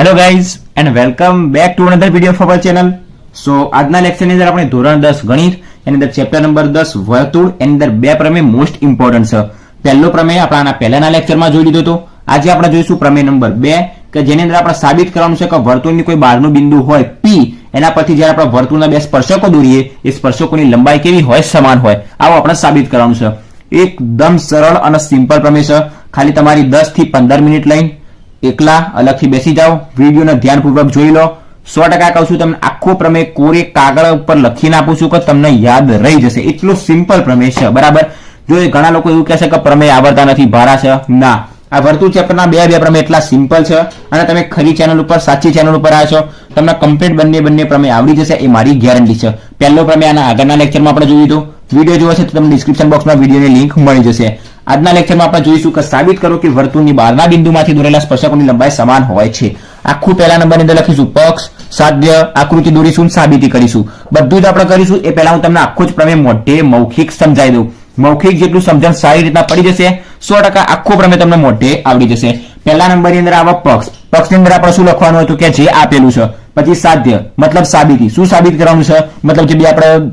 Hello guys and welcome back to another video of channel so આજના લેક્ચરની અંદર આપણે ધોરણ દસ ગણિત, એની અંદર ચેપ્ટર નંબર દસ વર્તુળ, એની અંદર બે પ્રમેય મોસ્ટ ઇમ્પોર્ટન્ટ છે. પહેલો પ્રમેય આપણે આના પહેલાના લેક્ચરમાં જોઈ લીધો હતો. આજે આપણે જોઈશું પ્રમેય નંબર બે, કે જેની અંદર આપણે સાબિત કરવાનું છે કે વર્તુળની કોઈ બહારનું બિંદુ હોય પી એના પરથી જ્યારે આપણે વર્તુળના બે સ્પર્શકો દોરીએ, એ સ્પર્શકોની લંબાઈ કેવી હોય, સમાન હોય. આવું આપણે સાબિત કરવાનું છે. એકદમ સરળ અને સિમ્પલ પ્રમેય છે. ખાલી તમારી દસથી પંદર મિનિટ લઈને એકલા અલગથી બેસી જાઓ. વિડીયોને ધ્યાનપૂર્વક જોઈ લો. સો ટકા કહું છું તમને, આખો પ્રમેય કોરે કાગળ ઉપર લખીને આપું છું કે તમને યાદ રહી જશે. એટલું સિમ્પલ પ્રમેય છે, બરાબર? જો એ ઘણા લોકો એવું કહેશે કે પ્રમેય આવડતા નથી, ભારા છે. ના. આ વર્તુળ ચેપ્ટરના બે બે પ્રમેય એટલા સિમ્પલ છે અને તમે ખરી ચેનલ ઉપર, સાચી ચેનલ ઉપર આવ્યા છો. તમને કમ્પ્લીટ બંને બંને પ્રમેય આવડી જશે, એ મારી ગેરંટી છે. પહેલો પ્રમેય આના આગળના લેક્ચરમાં આપણે જોયું હતું. વીડિયો જોવો છે તો તમને ડિસ્ક્રિપ્શન બોક્સમાં વિડીયોની લિંક મળી જશે. આજના લેક્ચરમાં આપણે જોઈશું કે સાબિત કરો કે વર્તુળની બહારના બિંદુમાંથી દોરેલા સ્પર્શકોની લંબાઈ સમાન હોય છે. આખું પહેલા નંબરની અંદર લખીશું પક્ષ સાધ્ય આકૃતિ દોરીશું સાબિતી કરીશું. બધું જ આપણે કરીશું. એ પહેલા હું તમને આખો જ પ્રમેય મોઢે મૌખિક સમજાવી દઉં. મૌખિક જેટલું સમજણ સારી રીતના પડી જશે, સો ટકા આખો પ્રમેય તમને મોઢે આવડી જશે. પહેલા નંબરની અંદર આવા પક્ષ. પક્ષની અંદર આપણે શું લખવાનું હતું કે જે આપેલું છે? પછી સાધ્ય મતલબ સાબિતી. શું સાબિત કરવાનું છે? મતલબ જે બી આપણે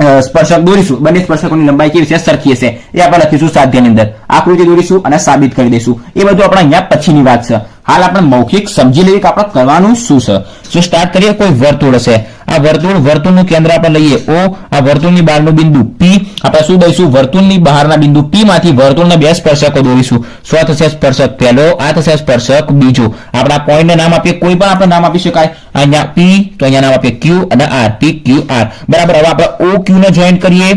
સ્પર્શક દોરીશું. બંને સ્પર્શકોની લંબાઈ કેવી છે? સરખી હશે. એ આપણે લખીશું સાધ્યની અંદર આકૃતિ દોરીશું અને સાબિત કરી દઈશું. એ બધું આપણે અહીંયા પછીની વાત છે. હાલ આપણે મૌખિક સમજી લઈએ કે આપણે કરવાનું શું છે. જો સ્ટાર્ટ કરીએ, કોઈ વર્તુળ હશે. આ વર્તુળ, વર્તુળનું કેન્દ્ર આપણે લઈએ. ઓ આ વર્તુળની બહારનું બિંદુ પી આપણે શું દઈશું? વર્તુળની બહારના બિંદુ પી માંથી વર્તુળના બે સ્પર્શકો દોરીશું. શું થશે સ્પર્શક પહેલો, આ થશે સ્પર્શક બીજો. આપણે આ પોઈન્ટને નામ આપીએ. કોઈ પણ આપણે નામ આપી શકાય. અહીંયા પી તો અહીંયા નામ આપીએ ક્યુ અને આર પી ક્યુ આર બરાબર, હવે આપણે ઓ ક્યુ ને જોઈન કરીએ.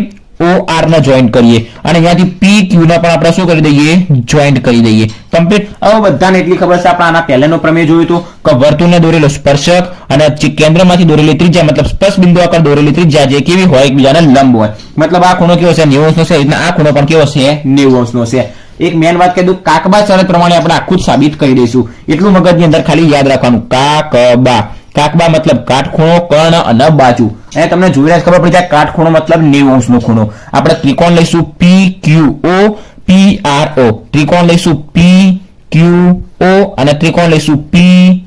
ઓ આર ને જોઈન્ટ કરીએ. અને અહીંયાથી પી ક્યુ ને પણ આપણે શું કરી દઈએ? જોઈન્ટ કરી દઈએ. કમ્પ્લીટ હવે બધાને એટલી ખબર છે, આપણે આના પહેલાનો પ્રમેય જોયું હતું કે વર્તુળને દોરેલો સ્પર્શક અને કેન્દ્રમાંથી દોરેલી ત્રિજ્યા, મતલબ સ્પર્શ બિંદુ આકાર દોરેલી ત્રિજ્યા જે કેવી હોય, એકબીજાને લંબ હોય. મતલબ આ ખૂણો કેવો છે? નેવું અંશનો છે આ ખૂણો પણ કેવો છે? નેવું અંશનો છે. એક મેન વાત કહી દઉં, કાકબા શરત પ્રમાણે આપણે આખું જ સાબિત કરી દઈશું. એટલું મગજની અંદર ખાલી યાદ રાખવાનું. કાકબા. કાકબા મતલબ કાટખૂણો, કર્ણ અને બાજુ. અને તમને જોઈને ખબર પડી જાય કાટખૂણો મતલબ નેવું અંશનો ખૂણો. આપણે ત્રિકોણ લઈશું પી ક્યુ ઓ પી આર ઓ ત્રિકોણ લઈશું પી ક્યુ ઓ અને ત્રિકોણ લઈશું પી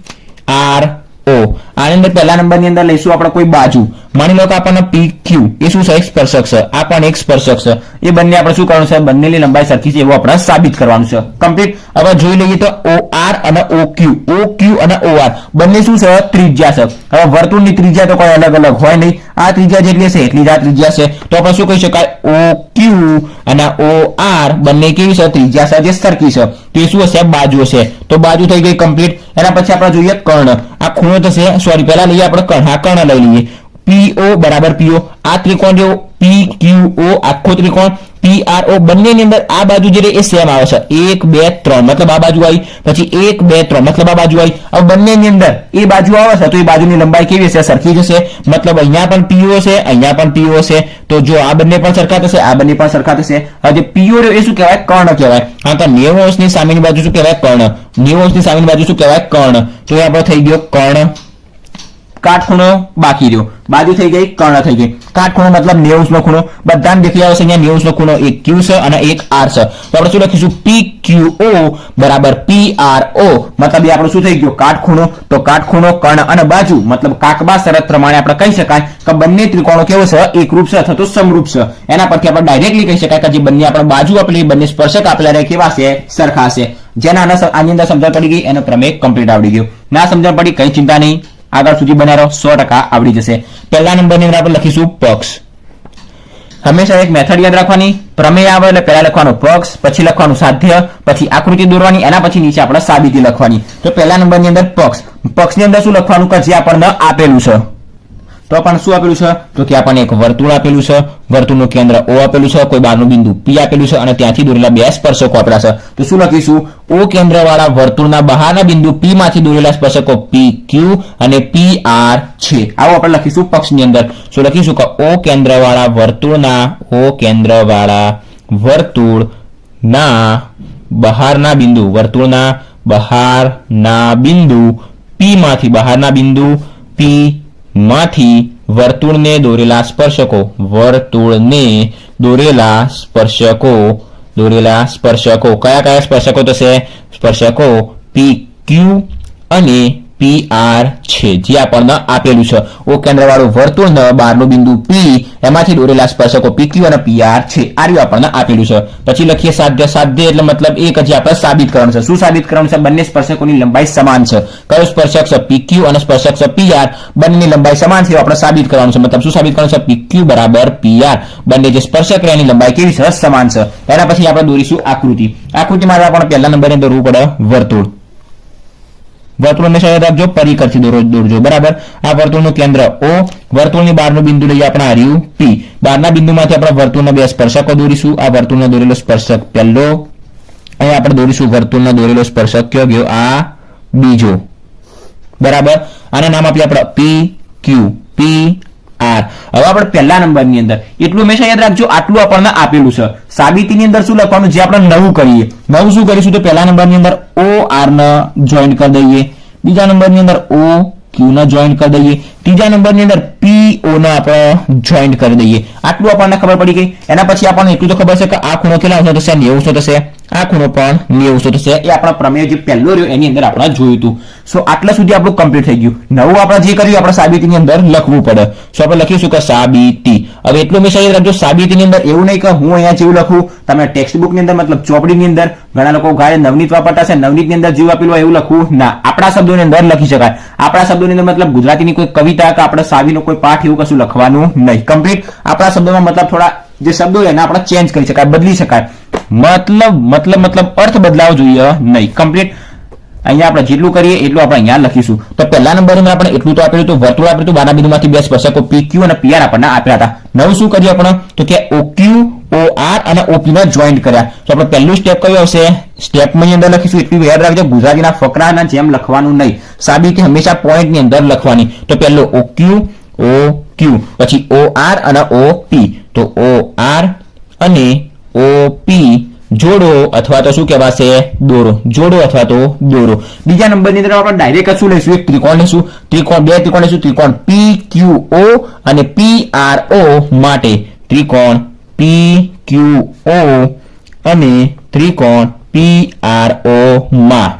આર ઓ આની અંદર પહેલા નંબરની અંદર લઈશું આપણે કોઈ બાજુ. માની લો કે આપણને પી ક્યુ એ શું છે? એક સ્પર્શક છે. આ પણ એક સ્પર્શક છે. એ બંને આપણે શું કરવાનું છે? બંનેની લંબાઈ સરખી છે એવું આપણે સાબિત કરવાનું છે. કમ્પ્લીટ હવે જોઈ લઈએ તો ઓ આર અને ઓ ક્યુ ઓ ક્યુ અને ઓ આર બંને શું છે? ત્રિજ્યા છે. હવે વર્તુળની ત્રિજ્યા તો કોઈ અલગ અલગ હોય નહીં. આ ત્રિજ્યા જેટલી હશે, એટલી જ આ ત્રિજ્યા છે તો આપણે શું કહી શકાય? ઓ ક્યુ અને ઓ આર બંને કેવી છે? ત્રિજ્યા છે જે સરખી છે. તો એ શું હશે? બાજુ હશે. તો બાજુ થઈ ગઈ કમ્પ્લીટ એના પછી આપણે જોઈએ કર્ણ. આ ખૂણો થશે. સોરી પહેલા લઈએ આપણે કર્ણ. આ કર્ણ લઈ લઈએ. પીઓ બરાબર પીઓ આ ત્રિકોણ જો પી ક્યુ ઓ આખો ત્રિકોણ પીઆરઓ બંનેની અંદર આ બાજુ જે એ સેમ આવે છે. એક, બે, ત્રણ. મતલબ આ બાજુ આવી, પછી એક, બે, ત્રણ. મતલબ આ બાજુ આવી. હવે બંનેની અંદર એ બાજુ આવે છે, તો એ બાજુની લંબાઈ કેવી હશે? સરખી જશે મતલબ અહીંયા પણ પીઓ છે અહીંયા પણ પીઓ છે તો જો આ બંને પણ સરખા થશે, આ બંને પણ સરખા થશે. હવે પીઓ એ શું કહેવાય? કર્ણ કહેવાય. હા, તો નેવું અંશની સામેની બાજુ શું કહેવાય? કર્ણ. નેવું અંશની સામેની બાજુ શું કહેવાય? કર્ણ. તો એ આપણો થઈ ગયો કર્ણ. કાટખૂણો બાકી રહ્યો. બાજુ થઈ ગઈ, કર્ણ થઈ ગઈ. કાટખૂણો મતલબ નેવુંસનો ખૂણો. બધાને દેખી આવશે અહીંયા નેવુંસનો ખૂણો. એક ક્યુ છે અને એક આર છે. તો આપણે શું લખીશું? પી ક્યુ ઓ બરાબર પી આર ઓ મતલબ એ આપણું શું થઈ ગયું? કાટખૂણો. તો કાટખૂણો, કર્ણ અને બાજુ. મતલબ કાકબા શરત પ્રમાણે આપણે કહી શકાય કે બંને ત્રિકોણો કેવો છે? એકરૂપ છે અથવા તો સમરૂપ છે. એના પરથી આપણે ડાયરેક્ટલી કહી શકાય કે જે બંને આપણે બાજુ આપેલી બંને સ્પર્શક આપેલા રહે કેવા છે? સરખા છે. જેના આની અંદર સમજણ પડી ગઈ, એનો પ્રમેય કમ્પ્લીટ આવડી ગયો. ના સમજણ પડી, કઈ ચિંતા નહીં. આગળ સુધી બનાવો સો ટકા આવડી જશે. પહેલા નંબરની અંદર આપણે લખીશું પક્ષ. હંમેશા એક મેથડ યાદ રાખવાની. પ્રમેય આવે એટલે પહેલા લખવાનું પક્ષ, પછી લખવાનું સાધ્ય, પછી આકૃતિ દોરવાની, એના પછી નીચે આપણે સાબિતી લખવાની. તો પહેલા નંબરની અંદર પક્ષ. પક્ષની અંદર શું લખવાનું કે જે આપણને આપેલું છે? તો પણ શું આપેલું છે? તો કે આપણને એક વર્તુળ આપેલું છે. વર્તુળનું કેન્દ્ર ઓ આપેલું છે. કોઈ બહારનું બિંદુ પી આપેલું છે અને ત્યાંથી દોરેલા બે સ્પર્શકો આપેલા છે. તો શું લખીશું? ઓ કેન્દ્રવાળા વર્તુળના બહારના બિંદુ પી માંથી દોરેલા સ્પર્શકો પી ક્યુ અને પી આર છે. આવો આપણે લખીશું પક્ષની અંદર. શું લખીશું? કે ઓ કેન્દ્રવાળા વર્તુળના ઓ કેન્દ્રવાળા વર્તુળના બહારના બિંદુ વર્તુળના બહારના બિંદુ પી માંથી બહારના બિંદુ પી માંથી વર્તુળને દોરેલા સ્પર્શકો, વર્તુળને દોરેલા સ્પર્શકો દોરેલા સ્પર્શકો. કયા કયા સ્પર્શકો થશે? સ્પર્શકો પી ક્યુ અને પી આર છે, જે આપણને આપેલું છે. ઓ કેન્દ્રવાળું વર્તુળ ન બહારનું બિંદુ પી એમાંથી દોરેલા સ્પર્શકો પીક્યુ અને પી આર છે. આ રહ્યું આપણને આપેલું છે. પછી લખીએ સાધ્ય સાધ્ય એટલે મતલબ એક જે આપણે સાબિત કરવાનું છે. શું સાબિત કરવાનું છે? બંને સ્પર્શકોની લંબાઈ સમાન છે. કયો સ્પર્શક છે? પીક્યુ અને સ્પર્શક છે પી આર બંનેની લંબાઈ સમાન છે આપણે સાબિત કરવાનું છે. મતલબ શું સાબિત કરવાનું છે પીક્યુ બરાબર પી આર બંને જે સ્પર્શક એની લંબાઈ કેવી છે સમાન છે. એના પછી આપણે દોરીશું આકૃતિ. આકૃતિ માટે આપણે પહેલા નંબરે દોરવું પડે વર્તુળ. વર્તુળ હંમેશા યાદ રાખજો, પરિકરથી દોરો દોરજો. બરાબર? આ વર્તુળનું કેન્દ્ર ઓ વર્તુળની બહારનું બિંદુ લઈએ આપણે હાર્યું પી બહારના બિંદુમાંથી આપણે વર્તુળના બે સ્પર્શકો દોરીશું. આ વર્તુળનો દોરેલો સ્પર્શક પહેલો. અહીંયા આપણે દોરીશું વર્તુળનો દોરેલો સ્પર્શક કયો? ગયો આ બીજો. બરાબર? આના નામ આપીએ આપણે પી ક્યુ પી આર. હવે આપણે પહેલા નંબરની અંદર. એટલું હંમેશા યાદ રાખજો, આટલું આપણને આપેલું છે. સાબિતીની અંદર શું લખવાનું? જે આપણે નવું કરીએ. નવું શું કરીશું તો પહેલા નંબરની અંદર ઓ આર ને જોઈન્ટ કરી દઈએ. બીજા નંબરની અંદર ઓ ક્યુ ને જોઈન્ટ કરી દઈએ. ત્રીજા નંબરની અંદર પી ઓ ને આપણે જોઈન્ટ કરી દઈએ. આટલું આપણને ખબર પડી ગઈ. એના પછી આપણને એટલું તો ખબર છે કે આ ખૂણો કેટલા આવશે થશે નેવું સો થશે. આ ખૂણો પણ નેવું સો થશે એ આપણા પ્રમેય જે પહેલો રહ્યો એની અંદર આપણે જોયું હતું. સો આટલા સુધી આપણું કમ્પ્લીટ થઈ ગયું. નવું આપણે જે કર્યું, આપણે સાબિતીની અંદર લખવું પડે. સો આપણે લખીશું કે સાબિતી. હવે એટલું હંમેશા યાદ રાખજો સાબિતીની અંદર એવું નહીં કે હું અહીંયા જેવું લખું, તમે ટેક્સ્ટ બુકની અંદર, મતલબ ચોપડીની અંદર, ઘણા લોકો ગાય નવનીત વાપરતા છે નવનીતની અંદર જેવું આપેલું એવું લખવું ના. આપણા શબ્દોની અંદર લખી શકાય. આપણા શબ્દોની અંદર મતલબ ગુજરાતીની કોઈ કવિતા કે આપણે સાવીનો કોઈ પાઠ એવું કશું લખવાનું નહીં. કમ્પ્લીટ આપણા શબ્દોમાં મતલબ થોડા જે શબ્દો એને આપણે ચેન્જ કરી શકાય, બદલી શકાય. મતલબ મતલબ મતલબ અર્થ બદલાવો જોઈએ નહીં. કમ્પ્લીટ અહીંયા આપણે જેટલું કરીએ એટલું આપણે અહીંયા લખીશું. તો પહેલા નંબરની આપણે એટલું તો આપેલું હતું, વર્તુળ આપ્યું હતું બારના બિંદુમાંથી બે સ્પર્શકો પી ક્યુ અને પીઆર આપણને આપ્યા હતા. નવું શું કર્યું આપણે? તો કે ઓ ક્યુ ઓ આર અને ઓપી ને જોઈન્ટ કર્યા. તો આપણે પહેલું સ્ટેપ કયું આવશે? સ્ટેપમાં અંદર લખીશું. એટલું યાદ રાખજો, ગુજરાતીના ફકરાના જેમ લખવાનું નહીં. સાબિતી હંમેશા પોઈન્ટની અંદર લખવાની. તો પહેલું ઓ ક્યુ ઓ ક્યુ પછી ઓ આર અને ઓ પી તો ઓ આર અને ઓ પી જોડો અથવા તો શું કહેવાશે? દોરો. જોડો અથવા તો દોરો. બીજા નંબરની અંદર આપણે ડાયરેક્ટ શું લઈશું? એક ત્રિકોણ લઈશું. ત્રિકોણ બે ત્રિકોણ લઈશું. ત્રિકોણ પી ક્યુ ઓ અને પી આર ઓ માટે ત્રિકોણ પી ક્યુ ઓ અને ત્રિકોણ પી આર ઓ માં.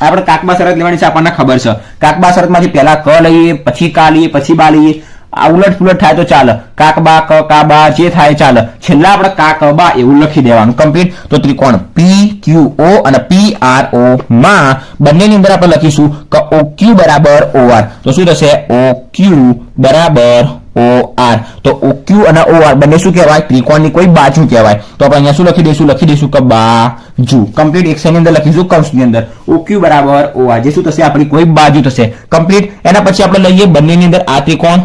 આપણે કાકબા શરત લેવાની છે, આપણને ખબર છે. કાકબા શરતમાંથી પહેલા ક લઈએ, પછી કા લઈએ, પછી બા લઈએ. આ ઉલટ પુલટ થાય તો ચાલે. કાકબા ક કાબા જે થાય ચાલે. છેલ્લા આપણે કાકબા એવું લખી દેવાનું કમ્પ્લીટ તો ત્રિકોણ પી ક્યુ ઓ અને પી આર ઓ માં બંનેની અંદર આપણે લખીશું કે ઓ ક્યુ બરાબર ઓ આર તો શું થશે? ઓ ક્યુ બરાબર ઓ આર તો ઓ ક્યુ અને ઓ આર બંને શું કહેવાય? ત્રિકોણની કોઈ બાજુ કહેવાય. તો આપણે અહીંયા શું લખી દઈશું? લખી દઈશું કે બાજુ કમ્પ્લીટ એક ની અંદર લખીશું? કૌંસની અંદર. ઓ ક્યુ બરાબર ઓ આર જે શું થશે? આપણી કોઈ બાજુ થશે. કમ્પ્લીટ એના પછી આપણે લઈએ બંનેની અંદર આ ત્રિકોણ.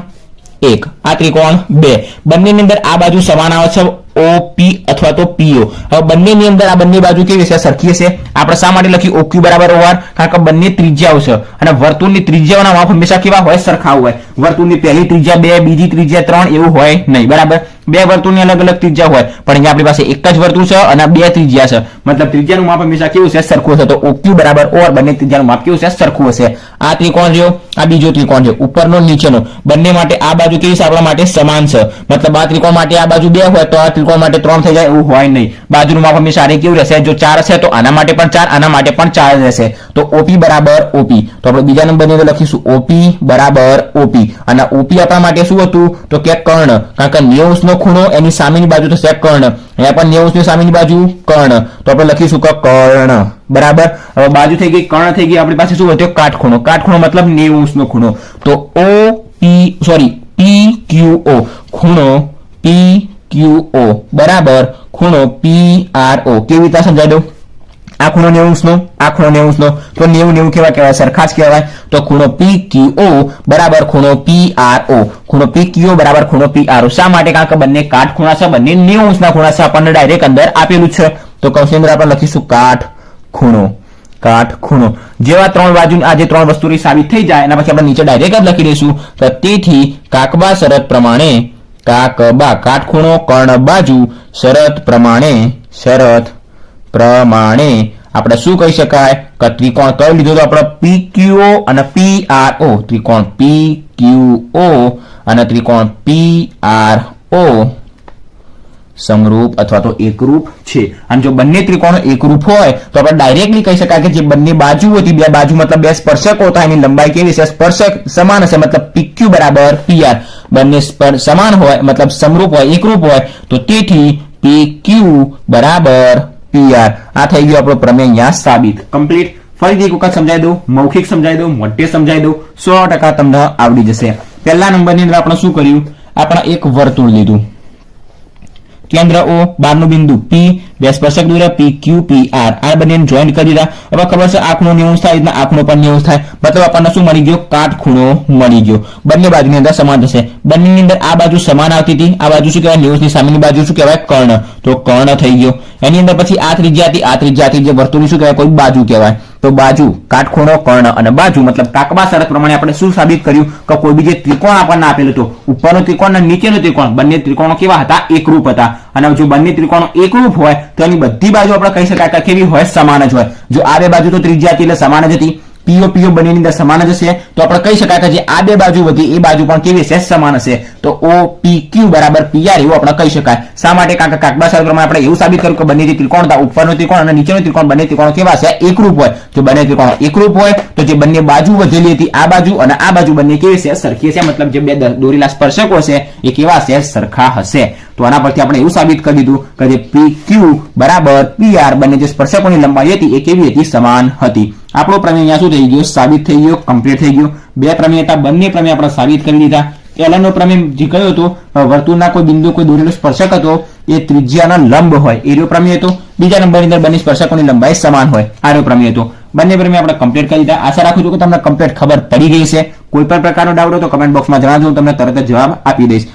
એક. આ ત્રિકોણ બે. બંનેની અંદર આ બાજુ સમાન આવે છે, ઓ, પી અથવા તો પીઓ હવે બંનેની અંદર આ બંને બાજુ કેવી છે સરખી હશે? આપણે શા માટે લખી ઓક્યુ બરાબર ઓઆર કારણ કે બંને ત્રિજ્યાઓ છે. અને વર્તુળની ત્રિજ્યાઓના માપ હંમેશા કેવા હોય? સરખા હોય. વર્તુળની પહેલી ત્રિજ્યા બે, બીજી ત્રિજ્યા ત્રણ, એવું હોય નહીં. બરાબર? બે વર્તુળની અલગ અલગ ત્રિજ્યા હોય. પણ અહીંયા આપણી પાસે એક જ વર્તુળ છે અને બે ત્રિજ્યા છે. મતલબ ત્રિજ્યાનું માપ હંમેશા કેવું છે? સરખું હશે. તો ઓક્યુ બરાબર ઓર બંને ત્રિજ્યાનું માપ કેવું છે? સરખું હશે. આ ત્રિકોણ રહ્યો. આ બીજો ત્રિકોણ છે ઉપરનો નીચેનો. બંને માટે આ બાજુ કેવી છે? આપણા માટે સમાન છે. મતલબ આ ત્રિકોણ માટે આ બાજુ બે હોય તો આ ત્રિકોણ માટે ત્રણ થઈ જાય એવું હોય નહીં. બાજુનું માપ હંમેશા આને કેવું રહેશે? જો ચાર હશે તો આના માટે પણ ચાર, આના માટે પણ ચાર રહેશે. તો ઓપી બરાબર ઓપી તો આપણે બીજા નંબરની અંદર લખીશું. ઓપી બરાબર ઓપી અને ઓપી આપણા માટે શું હતું? તો કે કર્ણ. કારણ કે નેવુંસનો ખૂણો એની સામેની બાજુ થશે કર્ણ. અહીંયા પણ નેવુંસની સામેની બાજુ કર્ણ. તો આપણે લખીશું કે કર્ણ. બરાબર? હવે બાજુ થઈ ગઈ, કર્ણ થઈ ગઈ, આપણી પાસે શું વધ્યો? કાટખૂણો. કાટખૂણો મતલબ નેવુંસનો ખૂણો. તો ઓ, પી, સોરી, પી, ક્યુ, ઓ. ખૂણો, પી, ક્યુ, ઓ. બરાબર? ખૂણો, પી, આર, ઓ. કેવી રીતે સમજાય દઉં? આ ખૂણો નેવુંસનો આ ખૂણો નેવુંસનો તો નેવું નેવું કેવા કહેવાય સરખા જ કહેવાય તો ખૂણો પી ક્યુ બરાબર ખૂણો પી ખૂણો પી ક્યુ બરાબર ખૂણો પી શા માટે? કારણ કે બંને કાટ ખૂણા છે, બંને નેવુંસના ખૂણા છે, આપણને ડાયરેક્ટ અંદર આપેલું છે. તો કૌશની અંદર આપણે લખીશું કાટ ખૂણો. કાટ ખૂણો. જેવા ત્રણ બાજુ આ જે ત્રણ વસ્તુની સાબિત થઈ જાય, એના પછી આપણે નીચે ડાયરેક્ટ લખી દઈશું. તો તેથી કાકબા શરત પ્રમાણે, કાકબા કાટખૂણો કર્ણ બાજુ શરત પ્રમાણે શરત પ્રમાણે આપણે શું કહી શકાય? કે ત્રિકોણ કયું લીધો તો આપણે પી ક્યુ અને પી આર ઓ ત્રિકોણ પી ક્યુઓ અને ત્રિકોણ પી આર ઓ સમરૂપ અથવા તો એકરૂપ છે. અને જો બંને ત્રિકોણો એકરૂપ હોય, તો આપણે ડાયરેક્ટલી કહી શકાય કે જે બંને બાજુ હતી બે બાજુ મતલબ બે સ્પર્શકો હતા એની લંબાઈ કેવી છે સ્પર્શક સમાન હશે, મતલબ પીક્યુ બરાબર પીઆર બંને સમાન હોય, મતલબ સમરૂપ હોય, એકરૂપ હોય, તો તેથી પીક્યુ બરાબર PR આ થઈ ગયું આપણો પ્રમેય અહીંયા સાબિત. કમ્પ્લીટ ફરીથી એક વખત સમજાવી દઉં. મૌખિક સમજાવી દઉં. મોટે સમજાવી દઉં. સો ટકા તમને આવડી જશે. પહેલા નંબરની અંદર આપણે શું કર્યું? આપણે એક વર્તુળ લીધું. કેન્દ્ર ઓ બારનું બિંદુ P બે સ્પર્શક દોર્યા પી ક્યુ પી આર આ બંનેને જોઈન્ટ કરી દીધા હવે ખબર છે, આંખનો નેવું થાય એટલે આંખનો પણ નેવું થાય. મતલબ આપણને શું મળી ગયો? કાટખૂણો મળી ગયો. બંને બાજુની અંદર સમાન થશે બંનેની અંદર આ બાજુ સમાન આવતી હતી. આ બાજુ શું કહેવાય? નેવું ની સામેની બાજુ શું કહેવાય? કર્ણ. તો કર્ણ થઈ ગયો. એની અંદર પછી આ ત્રિજ્યા હતી, આ ત્રિજ્યા હતી. જે વર્તુળની શું કહેવાય? કોઈ બાજુ કહેવાય. તો બાજુ, કાટખૂણો, કર્ણ અને બાજુ, મતલબ કાકબા શરત પ્રમાણે આપણે શું સાબિત કર્યું? કે કોઈ બી જે ત્રિકોણ આપણને આપેલું હતું, ઉપરનો ત્રિકોણ અને નીચેનો ત્રિકોણ, બંને ત્રિકોણો કેવા હતા? એકરૂપ હતા. અને જો બંને ત્રિકોણો એકરૂપ હોય, તો એની બધી બાજુ આપણે કહી શકાય કે કેવી હોય? સમાન જ હોય. જો આ બે બાજુ તો ત્રિજ્યા હતી એટલે સમાન જ હતી. પીઓ પીઓ બંનેની અંદર સમાન જ હશે. તો આપણે કહી શકાય કે જે આ બે બાજુ હતી એ બાજુ પણ કેવી હશે સમાન હશે? તો ઓ પી ક્યુ બરાબર પીઆર એવું આપણે કહી શકાય. શા માટે? કારણ કે કાકબા સર પ્રમાણે આપણે એવું સાબિત કર્યું કે બંને જે ત્રિકોણ હતા, ઉપરનો ત્રિકોણ અને નીચેનો ત્રિકોણ, બંને ત્રિકોણ કેવા છે? એકરૂપ હોય. જો બંને ત્રિકોણો એકરૂપ હોય, તો જે બંને બાજુ વધેલી હતી, આ બાજુ અને આ બાજુ બંને કેવી છે? સરખી છે મતલબ જે બે દોરેલા સ્પર્શકો છે, એ કેવા છે? સરખા હશે. તો આના પરથી આપણે એવું સાબિત કરી દીધું કે જે પી ક્યુ બરાબર પી આર બંને જે સ્પર્શકોની લંબાઈ હતી, એ કેવી હતી? સમાન હતી. આપણો પ્રમેય અહીંયા શું થઈ ગયો? સાબિત થઈ ગયો કમ્પ્લીટ થઈ ગયો. બે પ્રમેય હતા, બંને પ્રમેય આપણે સાબિત કરી દીધા પહેલાનો પ્રમેય જે કયો હતો? વર્તુળના કોઈ બિંદુ, કોઈ દોરેલો સ્પર્શક હતો, એ ત્રિજ્યાનો લંબ હોય. એ રહ્યો પ્રમેય હતો. બીજા નંબરની અંદર બંને સ્પર્શકોની લંબાઈ સમાન હોય. આરો પ્રમેય હતો. બંને પ્રમેય આપણે કમ્પ્લીટ કરી દીધા આશા રાખું છું કે તમને કમ્પ્લીટ ખબર પડી ગઈ છે કોઈ પણ પ્રકારનો ડાઉટ હોય તો કમેન્ટ બોક્સમાં જણાવજો. હું તમને તરત જ જવાબ આપી દઈશ.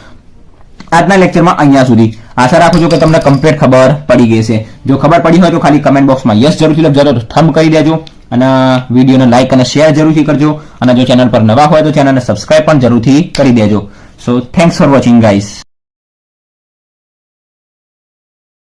આજના લેક્ચરમાં અહીંયા સુધી. આશા રાખું છું કે તમને કમ્પ્લીટ ખબર પડી ગઈ છે જો ખબર પડી હોય તો ખાલી કમેન્ટ બોક્સમાં યસ જરૂરથી લખજો. તો થમ કરી દેજો. અને વિડીયોને લાઇક અને શેર જરૂરથી કરજો. અને જો ચેનલ પર નવા હોય તો ચેનલને સબસ્ક્રાઇબ પણ જરૂરથી કરી દેજો. So thanks for watching guys